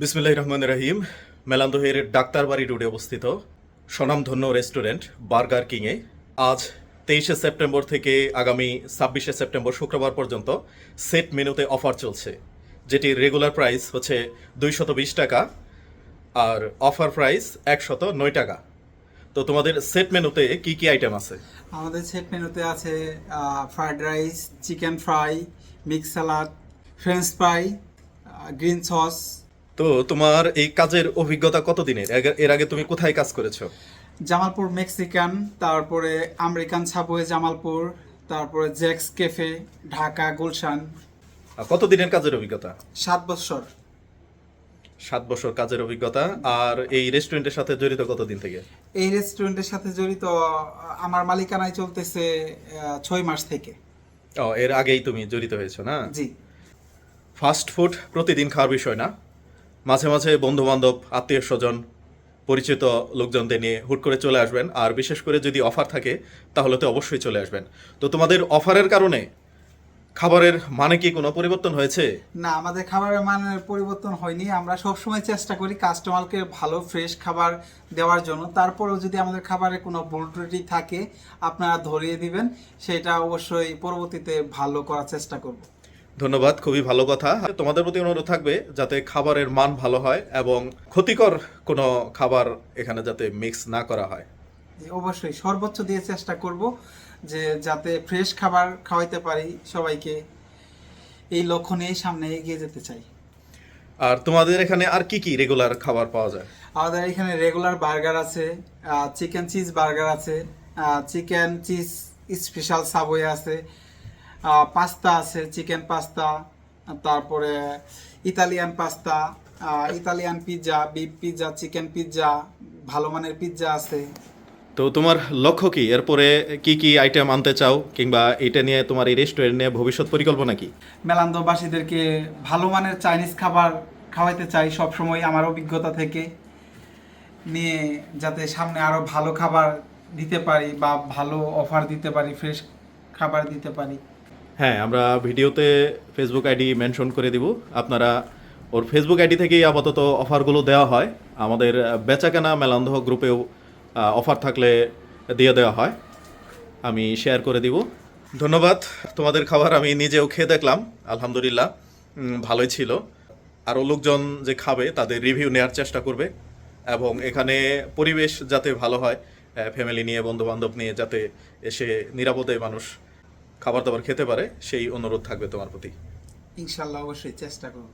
বিসমিল্লাহ রহমান রাহিম। মেলান্দহের ডাক্তারবাড়ি রোডে অবস্থিত স্বনামধন্য রেস্টুরেন্ট বার্গার কিংয়ে আজ তেইশে সেপ্টেম্বর থেকে আগামী ছাব্বিশে সেপ্টেম্বর শুক্রবার পর্যন্ত সেট মেনুতে অফার চলছে যেটি রেগুলার প্রাইস হচ্ছে দুইশত বিশ টাকা আর অফার প্রাইস একশত নয় টাকা। তো তোমাদের সেট মেনুতে কি কি আইটেম আছে? আমাদের সেট মেনুতে আছে fried rice, chicken fry, mix salad, french fry green sauce তো তোমার এই কাজের অভিজ্ঞতা কতদিনের? এর- আগে তুমি কোথায় কাজ করেছ? জামালপুর মেক্সিকান তারপরে আমেরিকান সাবওয়ে জামালপুর তারপরে জ্যাক্স ক্যাফে ঢাকা গুলশান। কতদিনের কাজের অভিজ্ঞতা? সাত বছর। সাত বছর কাজের অভিজ্ঞতা। আর এই রেস্টুরেন্টের সাথে জড়িত কতদিন থেকে? এই রেস্টুরেন্টের সাথে জড়িত আমার মালিকানায় চলতেছে ছয় মাস থেকে। ও এর আগেই তুমি জড়িত হয়েছো না? জি। ফাস্ট ফুড প্রতিদিন খাওয়ার বিষয় না? মাঝে মাঝে বন্ধু বান্ধব আত্মীয় স্বজন, পরিচিত লোকজনদের নিয়ে হুট করে চলে আসবেন। আর বিশেষ করে যদি অফার থাকে, তাহলে তো অবশ্যই চলে আসবেন। তো তোমাদের অফারের কারণে খাবারের মানে কি কোনো পরিবর্তন হয়েছে? না, আমাদের খাবারের মানের পরিবর্তন হয়নি। আমরা সবসময় চেষ্টা করি কাস্টমারকে ভালো, ফ্রেশ খাবার দেওয়ার জন্য। তারপরেও যদি আমাদের খাবারে কোনো ভুল ত্রুটি থাকে, আপনারা ধরিয়ে দিবেন। সেটা অবশ্যই পরবর্তীতে ভালো করার চেষ্টা করব। ধন্যবাদ খুবই ভালো কথা। তোমাদের প্রতি অনুরোধ থাকবে যাতে খাবারের মান ভালো হয় এবং ক্ষতিকর কোনো খাবার এখানে যাতে মিক্স না করা হয়। অবশ্যই। সর্বোচ্চ দিয়ে চেষ্টা করব যে যাতে ফ্রেশ খাবার খাওয়াইতে পারি সবাইকে এই লক্ষ্য নিয়ে সামনে এগিয়ে যেতে চাই। আর তোমাদের এখানে আর কি কি রেগুলার খাবার পাওয়া যায়? আমাদের এখানে রেগুলার বার্গার আছে চিকেন চিজ বার্গার আছে চিকেন চিজ স্পেশাল সাবওয়ে আছে পাস্তা আছে চিকেন পাস্তা তারপরে Italian pasta Italian pizza beef pizza chicken pizza ভালো মানের পিৎজা আছে। তো তোমার লক্ষ্য কি? এরপরে কি কি আইটেম আনতে চাও? কিংবা এটা নিয়ে তোমার এই রেস্টুরেন্ট নিয়ে ভবিষ্যৎ পরিকল্পনা কি? মেলান্দবাসীদেরকে ভালো মানের চাইনিজ খাবার খাওয়াইতে চাই সবসময় আমার অভিজ্ঞতা থেকে নিয়ে যাতে সামনে আরও ভালো খাবার দিতে পারি বা ভালো অফার দিতে পারি ফ্রেশ খাবার দিতে পারি। হ্যাঁ আমরা ভিডিওতে ফেসবুক আইডি মেনশন করে দিব। আপনারা ওর ফেসবুক আইডি থেকেই আপাতত অফারগুলো দেওয়া হয়। আমাদের বেচাকেনা মেলান্ধ গ্রুপেও অফার থাকলে দিয়ে দেওয়া হয়। আমি শেয়ার করে দিব। ধন্যবাদ। তোমাদের খাবার আমি নিজেও খেয়ে দেখলাম, আলহামদুলিল্লাহ। ভালোই ছিল। আরও লোকজন যে খাবে, তাদের রিভিউ নেওয়ার চেষ্টা করবে। এবং এখানে পরিবেশ যাতে ভালো হয় ফ্যামিলি নিয়ে বন্ধু বান্ধব নিয়ে যাতে এসে নিরাপদে মানুষ খাবার দাবার খেতে পারে সেই অনুরোধ থাকবে তোমার প্রতি। ইনশাল্লাহ অবশ্যই চেষ্টা করব।